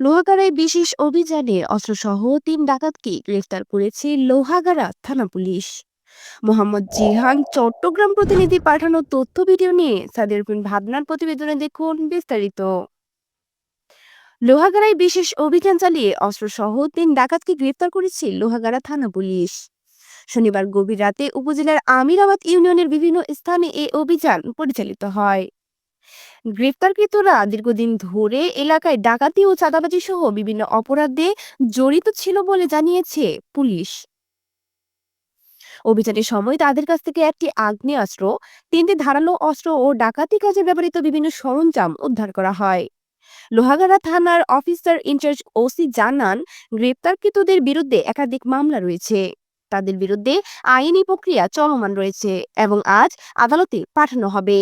লোহাগাড়ায় বিশেষ অভিযানে অস্ত্রসহ তিন ডাকাতকে গ্রেফতার করেছে লোহাগাড়া থানা পুলিশ। মোহাম্মদ জিহান চট্টগ্রাম প্রতিনিধি পাঠানো তথ্য ভিডিও নিয়ে সাদের বিন ভাবনার প্রতিবেদনে দেখুন বিস্তারিত। লোহাগাড়ায় বিশেষ অভিযান চালিয়ে অস্ত্রসহ তিন ডাকাতকে গ্রেফতার করেছে লোহাগাড়া থানা পুলিশ। শনিবার গভীর রাতে উপজেলার আমিরাবাদ ইউনিয়নের বিভিন্ন স্থানে এ অভিযান পরিচালিত হয়। গ্রেফতারকৃতরা দীর্ঘদিন ধরে এলাকায় ডাকাতি ও চাঁদাবাজি সহ বিভিন্ন অপরাধে জড়িত ছিল বলে জানিয়েছে পুলিশ। অভিযানের সময় তাদের কাছ থেকে একটি আগ্নেয়াস্ত্র, তিনটি ধারালো অস্ত্র ও ডাকাতি কাজে ব্যবহৃত বিভিন্ন সরঞ্জাম উদ্ধার করা হয়। লোহাগাড়া থানার অফিসার ইনচার্জ ওসি জানান, গ্রেপ্তারকৃতদের বিরুদ্ধে একাধিক মামলা রয়েছে। তাদের বিরুদ্ধে আইনি প্রক্রিয়া চলমান রয়েছে এবং আজ আদালতে পাঠানো হবে।